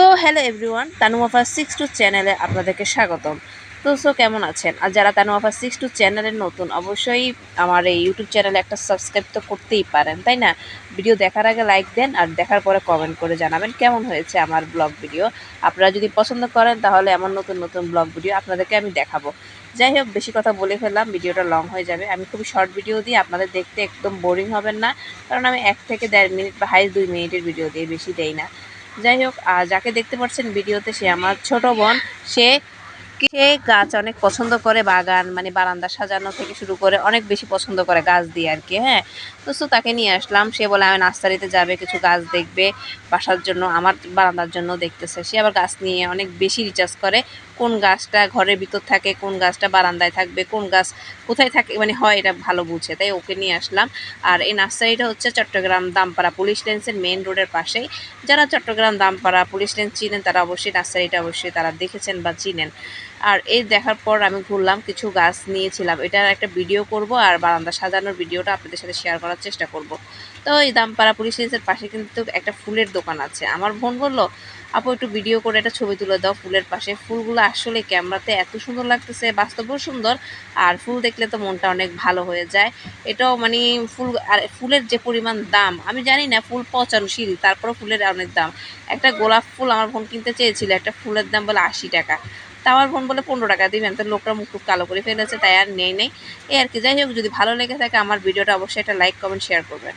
So hello everyone Tanu offer six two চ্যানেলে আপনাদেরকে স্বাগতম। তো সো কেমন আছেন? আর যারা তানু অফার সিক্স টু চ্যানেলের নতুন, অবশ্যই আমার এই ইউটিউব চ্যানেলে একটা সাবস্ক্রাইব তো করতেই পারেন, তাই না? ভিডিও দেখার আগে লাইক দেন আর দেখার পরে কমেন্ট করে জানাবেন কেমন হয়েছে আমার ব্লগ ভিডিও আপনারা যদি পছন্দ করেন তাহলে এমন নতুন নতুন ব্লগ ভিডিও আপনাদেরকে আমি দেখাবো। যাই হোক, বেশি কথা বলে ফেললাম, ভিডিওটা লং হয়ে যাবে। আমি খুবই শর্ট ভিডিও দিই, আপনাদের দেখতে একদম বোরিং হবেন না, কারণ আমি এক থেকে দেড় মিনিট বা হাই দুই মিনিটের ভিডিও দিই বেশি দেই না। যাই হোক যাকে দেখতে পারছেন ভিডিওতে সে আমার ছোট বোন। সে সে গাছ অনেক পছন্দ করে বাগান মানে বারান্দা সাজানো থেকে শুরু করে অনেক বেশি পছন্দ করে গাছ দিয়ে আর কি হ্যাঁ। তো তাকে নিয়ে আসলাম, সে বলে, আমি নার্সারিতে যাবে, কিছু গাছ দেখবে, বাসার জন্য, আমার বারান্দার জন্য দেখতেছে। সে আবার গাছ নিয়ে অনেক বেশি রিচার্জ করে, কোন গাছটা ঘরের ভিতর থাকে, কোন গাছটা বারান্দায় থাকবে, কোন গাছ কোথায় থাকে মানে হয় এটা ভালো বুঝে। তাই ওকে নিয়ে আসলাম। আর এই নার্সারিটা হচ্ছে চট্টগ্রাম দামপাড়া পুলিশ লেন্সের মেন রোডের পাশেই। যারা চট্টগ্রাম দামপাড়া পুলিশ লেন্স চিনেন, তারা অবশ্যই নার্সারিটা অবশ্যই তারা দেখেছেন বা চিনেন। আর এই দেখার পর আমি ঘুরলাম, কিছু গাছ নিয়েছিলাম। এটার একটা ভিডিও করব আর বারান্দা সাজানোর ভিডিওটা আপনাদের সাথে শেয়ার করার চেষ্টা করব। তো এই দামপাড়া পুলিশ লেন্সের পাশে কিন্তু একটা ফুলের দোকান আছে। আমার বোন বলল, আপু, একটু ভিডিও করে একটা ছবি তুলে দাও ফুলের পাশে। ফুলগুলো আসলে ক্যামেরাতে এত সুন্দর লাগতেছে, বাস্তবও সুন্দর আর ফুল দেখলে তো মনটা অনেক ভালো হয়ে যায়। এটাও মানে ফুল, আর ফুলের যে পরিমাণ দাম, আমি জানি না, ফুল পচানশীল তারপরে ফুলের অনেক দাম। একটা গোলাপ ফুল আমার বোন কিনতে চেয়েছিল, একটা ফুলের দাম বলে আশি টাকা। তা আমার বোন বলে পনেরো টাকা দিবেন। তো লোকরা মুখ খুব কালো করে ফেলেছে, তাই আর নেই নেই। এই আর কি, যাই হোক, যদি ভালো লেগে থাকে, আমার ভিডিওটা অবশ্যই একটা লাইক কমেন্ট শেয়ার করবেন।